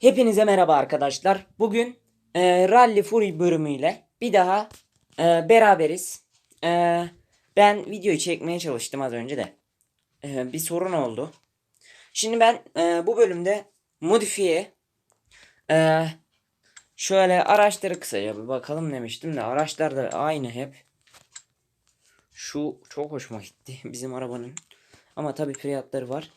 Hepinize merhaba arkadaşlar. Bugün e, Rally Fury bölümüyle bir daha e, beraberiz. E, ben videoyu çekmeye çalıştım az önce de. E, bir sorun oldu. Şimdi ben e, bu bölümde modifiye e, şöyle araçları kısaca bir bakalım demiştim de araçlar da aynı hep. Şu çok hoşuma gitti bizim arabanın. Ama tabii fiyatları var.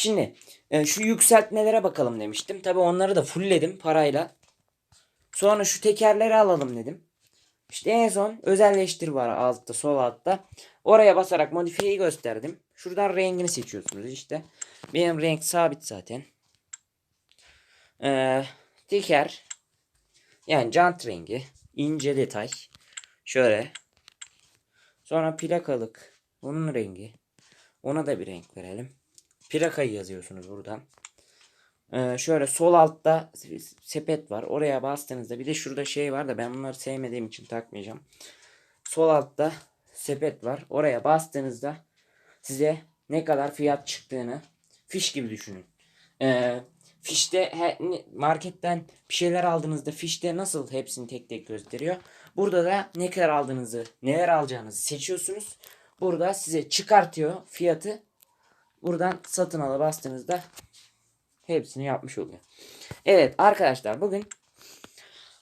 Şimdi e, şu yükseltmelere bakalım demiştim. Tabii onları da fullledim parayla. Sonra şu tekerleri alalım dedim. İşte en son özelleştir var altta sol altta. Oraya basarak modifiyeyi gösterdim. Şuradan rengini seçiyorsunuz işte. Benim renk sabit zaten. Ee, teker. Yani jant rengi. ince detay. Şöyle. Sonra plakalık. Bunun rengi. Ona da bir renk verelim. Plakayı yazıyorsunuz buradan. Ee, şöyle sol altta sepet var. Oraya bastığınızda bir de şurada şey var da ben bunları sevmediğim için takmayacağım. Sol altta sepet var. Oraya bastığınızda size ne kadar fiyat çıktığını fiş gibi düşünün. Ee, fişte he- marketten bir şeyler aldığınızda fişte nasıl hepsini tek tek gösteriyor. Burada da ne kadar aldığınızı, neler alacağınızı seçiyorsunuz. Burada size çıkartıyor fiyatı. Buradan satın ala bastığınızda hepsini yapmış oluyor. Evet arkadaşlar bugün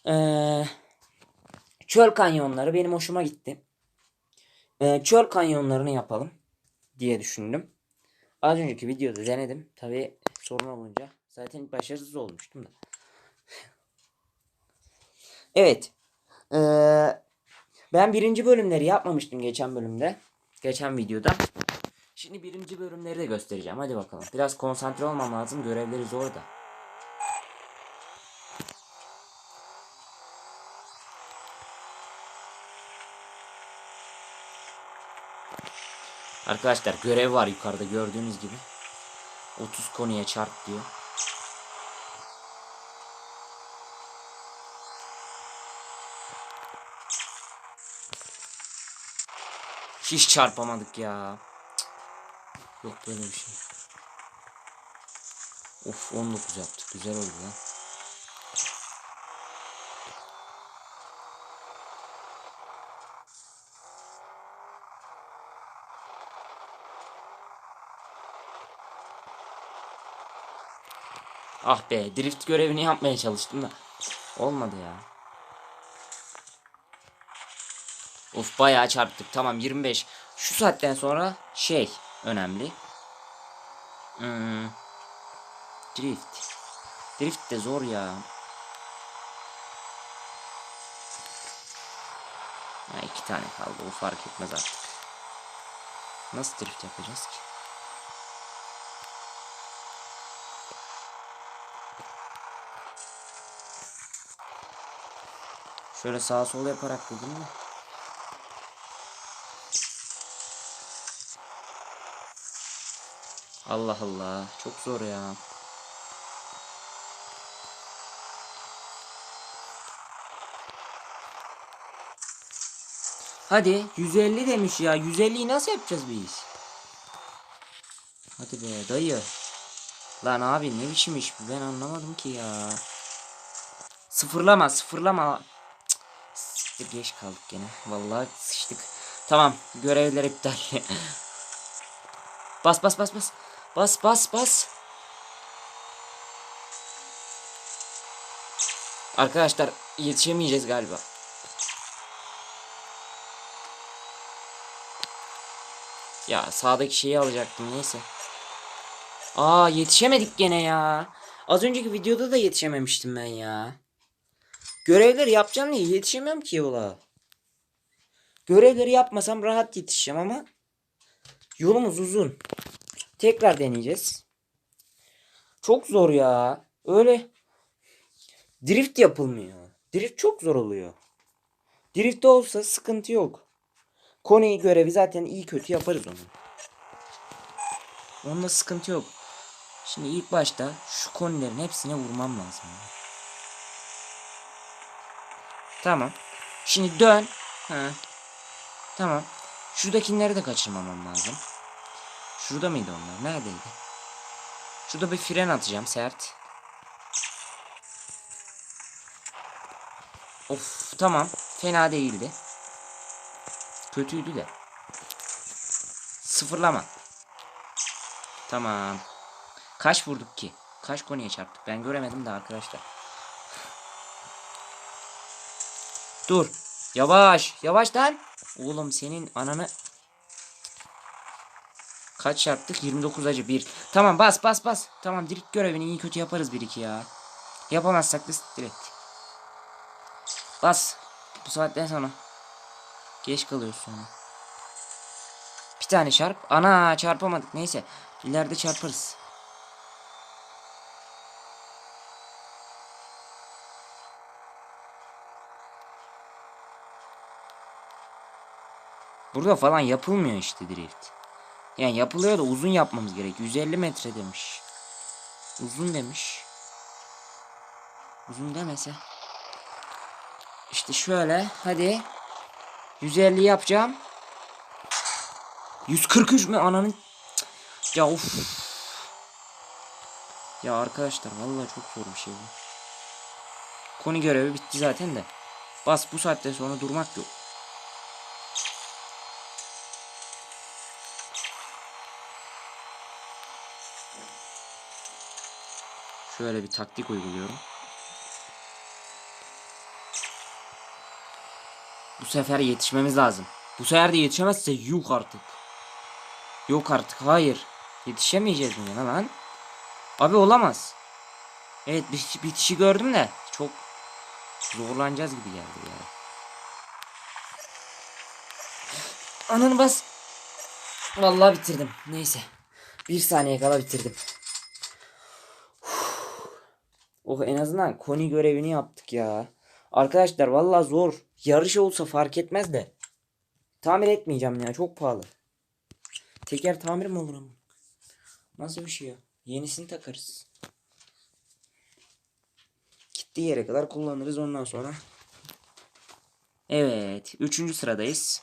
eee, çöl kanyonları benim hoşuma gitti. Eee, çöl kanyonlarını yapalım diye düşündüm. Az önceki videoda denedim. Tabi sorun olunca zaten başarısız olmuştum da. evet. Eee, ben birinci bölümleri yapmamıştım geçen bölümde. Geçen videoda. Şimdi birinci bölümleri de göstereceğim. Hadi bakalım. Biraz konsantre olmam lazım. Görevleri zor da. Arkadaşlar görev var yukarıda gördüğünüz gibi. 30 konuya çarp diyor. Hiç çarpamadık ya. Yok böyle bir şey. Of 19 yaptık. Güzel oldu lan. Ah be drift görevini yapmaya çalıştım da olmadı ya. Of bayağı çarptık. Tamam 25. Şu saatten sonra şey önemli. Hmm. Drift. Drift de zor ya. Ya iki tane kaldı. O fark etmez artık. Nasıl drift yapacağız ki? Şöyle sağa sola yaparak dedim mi? Allah Allah. Çok zor ya. Hadi 150 demiş ya. 150'yi nasıl yapacağız biz? Hadi be dayı. Lan abi ne biçim iş bu ben anlamadım ki ya. Sıfırlama sıfırlama. Cık, geç kaldık gene. Vallahi sıçtık. Tamam görevler iptal. bas bas bas bas. Bas bas bas. Arkadaşlar yetişemeyeceğiz galiba. Ya sağdaki şeyi alacaktım neyse. Aa yetişemedik gene ya. Az önceki videoda da yetişememiştim ben ya. Görevleri yapacağım diye yetişemem ki yola. Görevleri yapmasam rahat yetişeceğim ama yolumuz uzun. Tekrar deneyeceğiz. Çok zor ya. Öyle drift yapılmıyor. Drift çok zor oluyor. Drift olsa sıkıntı yok. Koneyi görevi zaten iyi kötü yaparız onu. Onda sıkıntı yok. Şimdi ilk başta şu konilerin hepsine vurmam lazım. Tamam. Şimdi dön. Ha. Tamam. Şuradakileri de kaçırmamam lazım. Şurada mıydı onlar? Neredeydi? Şurada bir fren atacağım sert. Of tamam. Fena değildi. Kötüydü de. Sıfırlama. Tamam. Kaç vurduk ki? Kaç konuya çarptık? Ben göremedim de arkadaşlar. Dur. Yavaş. Yavaş lan. Oğlum senin ananı Kaç çarptık? 29 acı 1. Tamam bas bas bas. Tamam direkt görevini iyi kötü yaparız 1-2 ya. Yapamazsak da et. Bas. Bu saatten sonra. Geç kalıyoruz sonra. Bir tane çarp. Ana çarpamadık neyse. İleride çarparız. Burada falan yapılmıyor işte drift. Yani yapılıyor da uzun yapmamız gerek. 150 metre demiş. Uzun demiş. Uzun demese. İşte şöyle hadi. 150 yapacağım. 143 mü ananın? Ya of. Ya arkadaşlar vallahi çok zor bir şey bu. Konu görevi bitti zaten de. Bas bu saatte sonra durmak yok. Şöyle bir taktik uyguluyorum. Bu sefer yetişmemiz lazım. Bu sefer de yetişemezse yok artık. Yok artık hayır. Yetişemeyeceğiz mi ya lan? Abi olamaz. Evet bitiş, bitişi gördüm de çok zorlanacağız gibi geldi ya. Ananı bas. Vallahi bitirdim. Neyse. Bir saniye kala bitirdim. Oh en azından koni görevini yaptık ya. Arkadaşlar vallahi zor. Yarış olsa fark etmez de. Tamir etmeyeceğim ya çok pahalı. Teker tamir mi olur ama? Nasıl bir şey ya? Yenisini takarız. Gittiği yere kadar kullanırız ondan sonra. Evet. Üçüncü sıradayız.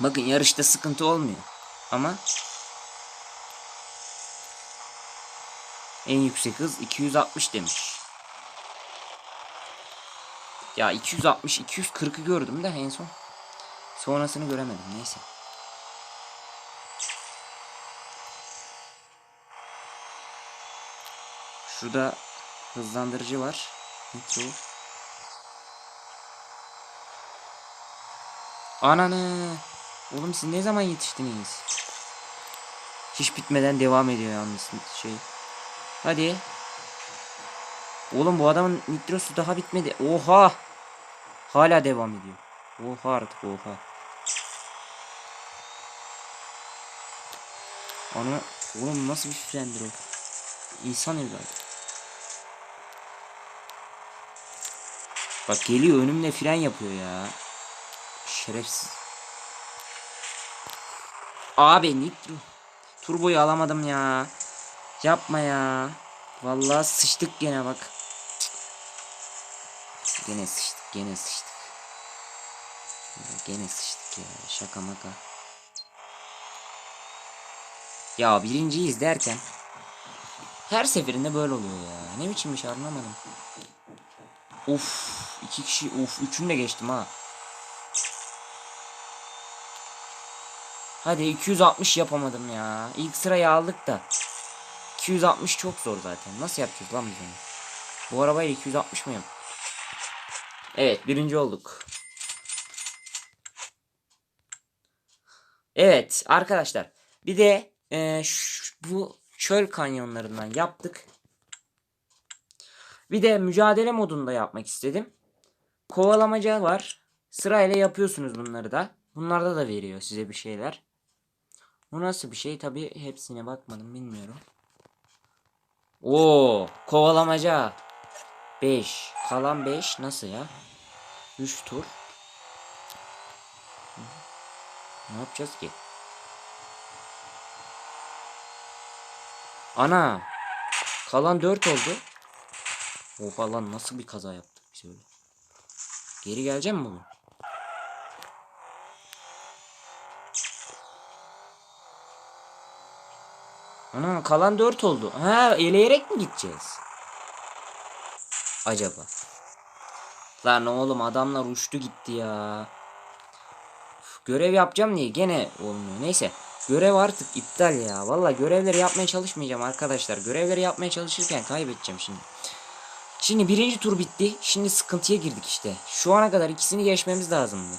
Bakın yarışta sıkıntı olmuyor. Ama en yüksek hız 260 demiş. Ya 260 240'ı gördüm de en son. Sonrasını göremedim neyse. Şurada hızlandırıcı var. Nitro. Ananı. Oğlum siz ne zaman yetiştiniz? Hiç bitmeden devam ediyor yalnız şey. Hadi. Oğlum bu adamın nitrosu daha bitmedi. Oha. Hala devam ediyor. Oha artık oha. Ana oğlum nasıl bir frendir o? İnsan evladı. Bak geliyor önümde fren yapıyor ya. Şerefsiz. Abi nitro. Turboyu alamadım ya. Yapma ya. Vallahi sıçtık gene bak. Gene sıçtık gene sıçtık. Gene sıçtık ya. Şaka maka. Ya birinciyiz derken her seferinde böyle oluyor ya. Ne biçim bir şey anlamadım. Of iki kişi of üçünü de geçtim ha. Hadi 260 yapamadım ya. İlk sırayı aldık da. 260 çok zor zaten. Nasıl yapacağız lan biz onu? Bu arabayla 260 mı? Evet birinci olduk. Evet arkadaşlar. Bir de e, bu çöl kanyonlarından yaptık. Bir de mücadele modunda yapmak istedim. Kovalamaca var. Sırayla yapıyorsunuz bunları da. Bunlarda da veriyor size bir şeyler. Bu nasıl bir şey? Tabi hepsine bakmadım bilmiyorum. Oo, kovalamaca. 5. Kalan 5 nasıl ya? 3 tur. Ne yapacağız ki? Ana. Kalan 4 oldu. Oha lan nasıl bir kaza yaptık biz öyle. Geri geleceğim mi bugün? Ana kalan 4 oldu. Ha eleyerek mi gideceğiz? Acaba. Lan oğlum adamlar uçtu gitti ya. Üf, görev yapacağım diye gene olmuyor. Neyse. Görev artık iptal ya. Valla görevleri yapmaya çalışmayacağım arkadaşlar. Görevleri yapmaya çalışırken kaybedeceğim şimdi. Şimdi birinci tur bitti. Şimdi sıkıntıya girdik işte. Şu ana kadar ikisini geçmemiz lazımdı.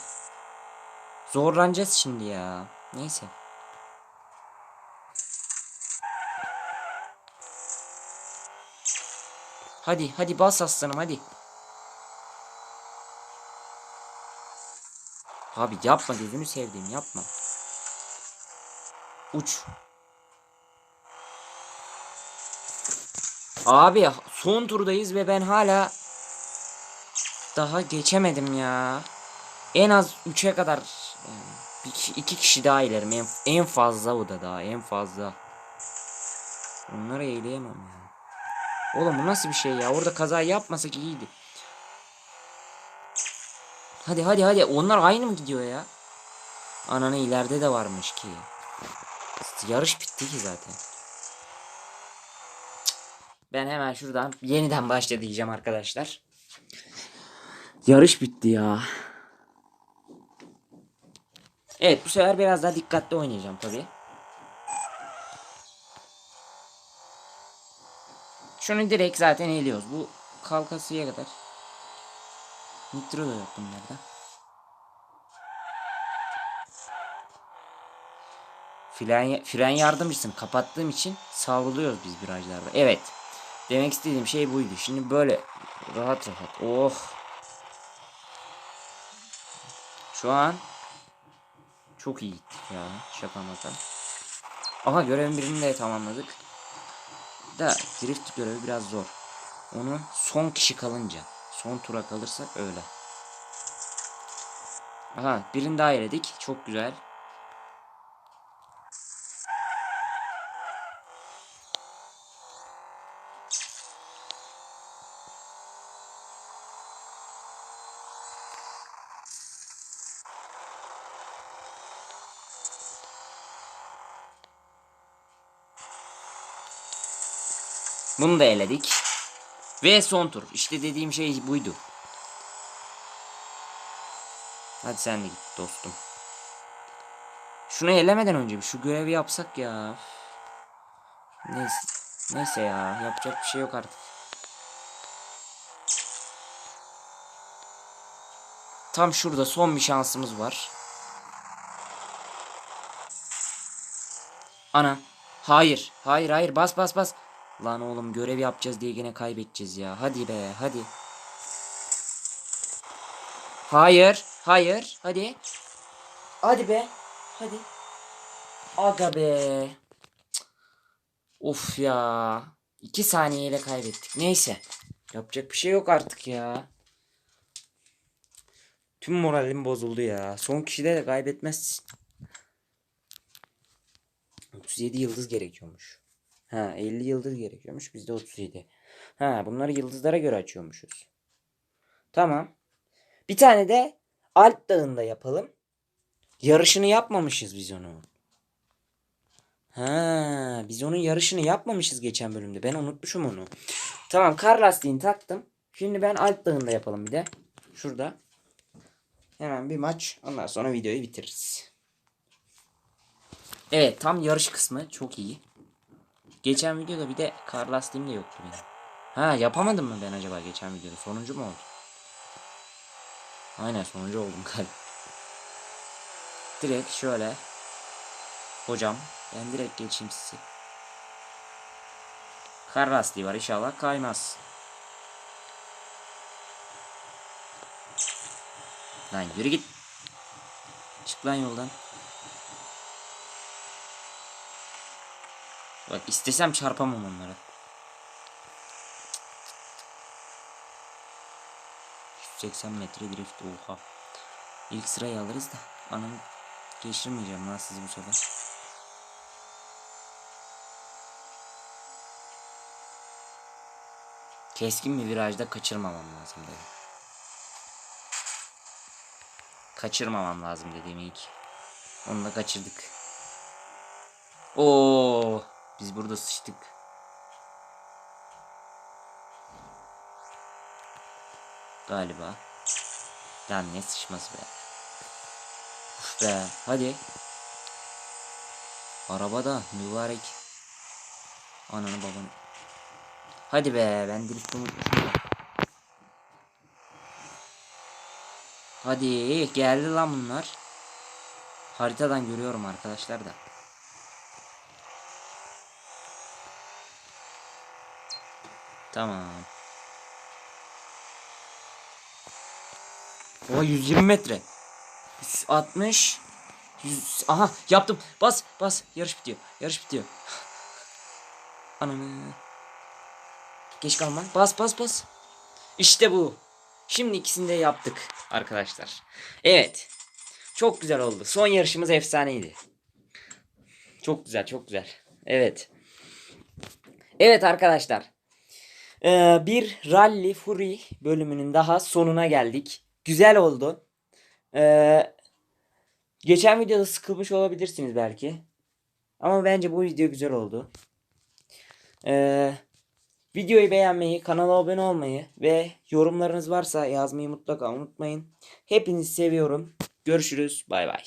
Zorlanacağız şimdi ya. Neyse. Hadi hadi bas aslanım hadi. Abi yapma gözünü sevdiğim yapma. Uç. Abi son turdayız ve ben hala daha geçemedim ya. En az 3'e kadar yani iki kişi daha ilerim en, en fazla o da daha en fazla. Onları eğleyemem ya. Oğlum bu nasıl bir şey ya? Orada kaza yapmasak iyiydi. Hadi hadi hadi. Onlar aynı mı gidiyor ya? Ananı ileride de varmış ki. Yarış bitti ki zaten. Ben hemen şuradan yeniden başla diyeceğim arkadaşlar. Yarış bitti ya. Evet bu sefer biraz daha dikkatli oynayacağım tabii. Şunu direkt zaten eliyoruz. Bu kalkasıya kadar. Nitro da yok bunlarda. Fren, fren yardımcısını kapattığım için savruluyoruz biz virajlarda. Evet. Demek istediğim şey buydu. Şimdi böyle rahat rahat. Oh. Şu an çok iyi ya. Şaka maka. Aha görevin birini de tamamladık. Da drift görevi biraz zor. Onu son kişi kalınca. Son tura kalırsak öyle. Aha birini daha eledik. Çok güzel. Bunu da eledik. Ve son tur. İşte dediğim şey buydu. Hadi sen de git dostum. Şunu elemeden önce bir şu görevi yapsak ya. Neyse. Neyse ya. Yapacak bir şey yok artık. Tam şurada son bir şansımız var. Ana. Hayır. Hayır hayır. Bas bas bas. Lan oğlum görev yapacağız diye gene kaybedeceğiz ya. Hadi be hadi. Hayır. Hayır. Hadi. Hadi be. Hadi. Aga be. Of ya. İki saniyeyle kaybettik. Neyse. Yapacak bir şey yok artık ya. Tüm moralim bozuldu ya. Son kişide de kaybetmezsin. 37 yıldız gerekiyormuş. Ha 50 yıldız gerekiyormuş. Bizde 37. Ha bunları yıldızlara göre açıyormuşuz. Tamam. Bir tane de Alp Dağı'nda yapalım. Yarışını yapmamışız biz onu. Ha, biz onun yarışını yapmamışız geçen bölümde. Ben unutmuşum onu. Tamam kar lastiğini taktım. Şimdi ben Alp Dağı'nda yapalım bir de. Şurada. Hemen bir maç. Ondan sonra videoyu bitiririz. Evet tam yarış kısmı çok iyi. Geçen videoda bir de kar lastiğim de yoktu benim. Ha yapamadım mı ben acaba geçen videoda? Sonuncu mu oldum? Aynen sonuncu oldum galiba. Direkt şöyle. Hocam ben direkt geçeyim sizi. Kar lastiği var inşallah kaymaz. Lan yürü git. Çık lan yoldan. Bak istesem çarpamam onlara. ...180 metre drift oha. İlk sırayı alırız da anam geçirmeyeceğim lan sizi bu sefer. Keskin bir virajda kaçırmamam lazım dedi. Kaçırmamam lazım dediğim ilk. Onu da kaçırdık. Oo, biz burada sıçtık. Galiba. Lan ne sıçması be. Uf be hadi. Arabada mübarek. Ananı babanı. Hadi be ben drift unutmuşum. Hadi geldi lan bunlar. Haritadan görüyorum arkadaşlar da. Tamam. O 120 metre. 160 100 Aha yaptım. Bas bas. Yarış bitiyor. Yarış bitiyor. Ananı. Geç kalma. Bas bas bas. İşte bu. Şimdi ikisini de yaptık arkadaşlar. Evet. Çok güzel oldu. Son yarışımız efsaneydi. Çok güzel, çok güzel. Evet. Evet arkadaşlar. Ee, bir Rally Fury bölümünün daha sonuna geldik. Güzel oldu. Ee, geçen videoda sıkılmış olabilirsiniz belki. Ama bence bu video güzel oldu. Ee, videoyu beğenmeyi, kanala abone olmayı ve yorumlarınız varsa yazmayı mutlaka unutmayın. Hepinizi seviyorum. Görüşürüz. Bay bay.